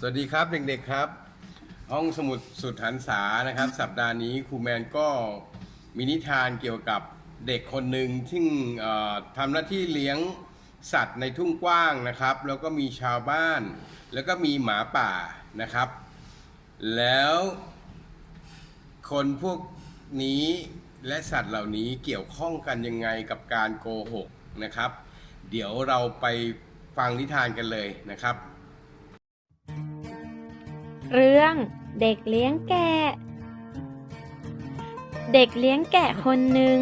สวัสดีครับเด็กๆครับ ห้องสมุดสุดหันษานะครับ สัปดาห์นี้ครูแมนก็มีนิทานเกี่ยวกับเด็กคนหนึ่งที่ทำหน้าที่เลี้ยงสัตว์ในทุ่งกว้างนะครับ แล้วก็มีชาวบ้าน แล้วก็มีหมาป่านะครับ แล้ว คนพวกนี้และสัตว์เหล่านี้เกี่ยวข้องกันยังไงกับการโกหกนะครับ เดี๋ยวเราไปฟังนิทานกันเลยนะครับ เรื่องเด็กเลี้ยงแกะ เด็กเลี้ยงแกะคนหนึ่ง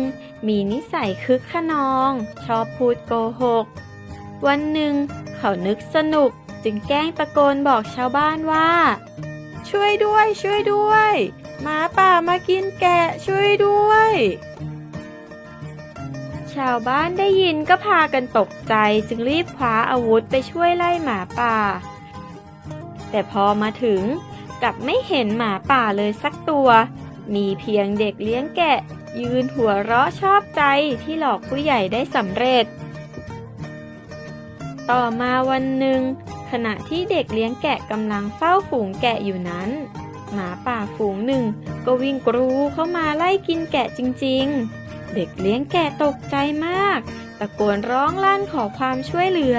มีนิสัยคึกขนอง ชอบพูดโกหก วันหนึ่งเขานึกสนุกจึงแกล้งตะโกนบอกชาวบ้านว่า ช่วยด้วยช่วยด้วยหมาป่ามากินแกะช่วยด้วย ชาวบ้านได้ยินก็พากันตกใจจึงรีบคว้าอาวุธไปช่วยไล่หมาป่า แต่พอมาถึงกลับไม่เห็นหมาป่าเลยสักตัว มีเพียงเด็กเลี้ยงแกะ ยืนหัวเราะชอบใจที่หลอกผู้ใหญ่ได้สำเร็จ ต่อมาวันหนึ่ง ขณะที่เด็กเลี้ยงแกะกำลังเฝ้าฝูงแกะอยู่นั้น หมาป่าฝูงหนึ่งก็วิ่งกรูเข้ามาไล่กินแกะจริง ๆ เด็กเลี้ยงแกะตกใจมาก ตะโกนร้องลั่นขอความช่วยเหลือ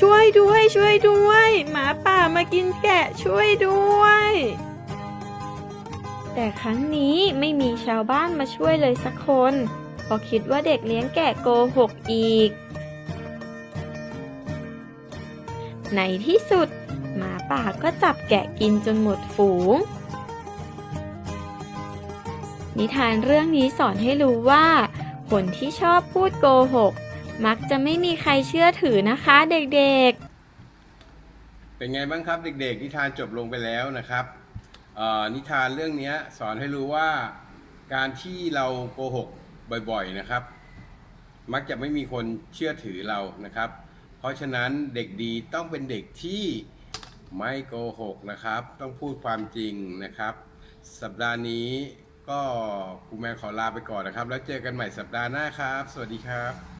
ช่วยด้วยช่วยด้วย หมาป่ามากินแกะช่วยด้วย แต่ครั้งนี้ไม่มีชาวบ้านมาช่วยเลยสักคนเพราะคิดว่าเด็กเลี้ยงแกะโกหกอีก ในที่สุด หมาป่าก็จับแกะกินจนหมดฝูง นิทานเรื่องนี้สอนให้รู้ว่า คนที่ชอบพูดโกหก มักจะไม่มีใครเชื่อถือนะคะเด็กๆ เป็นไงบ้างครับเด็ก ๆ นิทานจบลงไปแล้วนะครับนิทานเรื่องนี้สอนให้รู้ว่าการที่เราโกหกบ่อยๆนะครับ มักจะไม่มีคนเชื่อถือเรานะครับ เพราะฉะนั้นเด็กดีต้องเป็นเด็กที่ไม่โกหกนะครับ ต้องพูดความจริงนะครับ สัปดาห์นี้ก็ครูแมนขอลาไปก่อนนะครับ แล้วเจอกันใหม่สัปดาห์หน้าครับ สวัสดีครับ